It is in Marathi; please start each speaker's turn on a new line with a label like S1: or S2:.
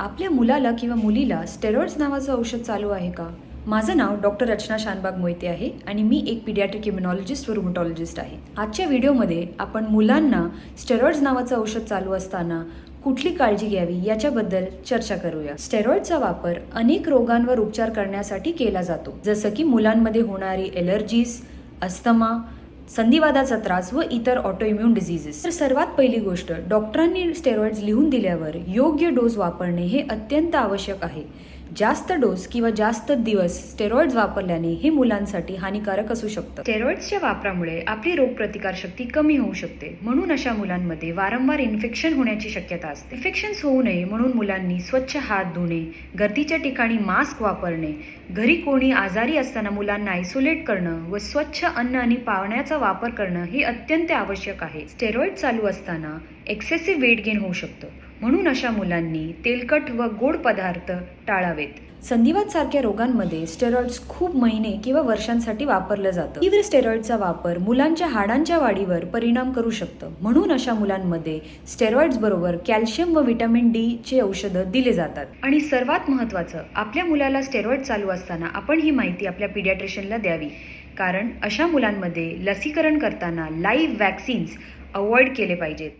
S1: आपल्या मुलाला किंवा मुलीला स्टेरॉइड्स नावाचं औषध चालू आहे का? माझं नाव डॉक्टर रचना शानबाग मोहिते आहे आणि मी एक पिडियाट्रिक इम्युनॉलॉजिस्ट व रुमटॉलॉजिस्ट आहे. आजच्या व्हिडिओमध्ये आपण मुलांना स्टेरॉइड्स नावाचं औषध चालू असताना कुठली काळजी घ्यावी याच्याबद्दल चर्चा करूया. स्टेरॉइडचा वापर अनेक रोगांवर उपचार करण्यासाठी केला जातो. जसं की मुलांमध्ये होणारी एलर्जीज अस्थमा संधिवादाचा त्रास व इतर ऑटोइम्युन डिझिजेस तर सर्वात पहिली गोष्ट डॉक्टरांनी स्टेरॉइड्स लिहून दिल्यावर योग्य डोस वापरणे हे अत्यंत आवश्यक आहे. जास्त डोस किंवा जास्त दिवस स्टेरॉइड्स वापरल्याने हे मुलांसाठी हानिकारक असू शकतं. स्टेरॉइड्सच्या वापरामुळे आपली रोगप्रतिकारशक्ती कमी होऊ शकते. म्हणून अशा मुलांमध्ये वारंवार इन्फेक्शन होण्याची शक्यता असते. इन्फेक्शन्स होऊ नये म्हणून मुलांनी स्वच्छ हात धुणे गर्दीच्या ठिकाणी मास्क वापरणे घरी कोणी आजारी असताना मुलांना आयसोलेट करणं व स्वच्छ अन्न आणि पाण्याचा वापर करणं हे अत्यंत आवश्यक आहे. स्टेरॉइड चालू असताना एक्सेसिव्ह वेट गेन होऊ शकतं. म्हणून अशा मुलांनी तेलकट व गोड पदार्थ टाळावेत. संधिवात सारख्या रोगांमध्ये स्टेरॉइड्स खूप महिने किंवा वर्षांसाठी वापरलं जातं. तीव्र स्टेरॉइडचा वापर मुलांच्या हाडांच्या वाढीवर परिणाम करू शकतं. म्हणून अशा मुलांमध्ये स्टेरॉइड्स बरोबर कॅल्शियम व व्हिटॅमिन डी चे औषधं दिले जातात. आणि सर्वात महत्त्वाचं आपल्या मुलाला स्टेरॉइड चालू असताना आपण ही माहिती आपल्या पिडियाट्रिशियनला द्यावी. कारण अशा मुलांमध्ये लसीकरण करताना लाईव्ह वॅक्सिन्स अवॉइड केले पाहिजेत.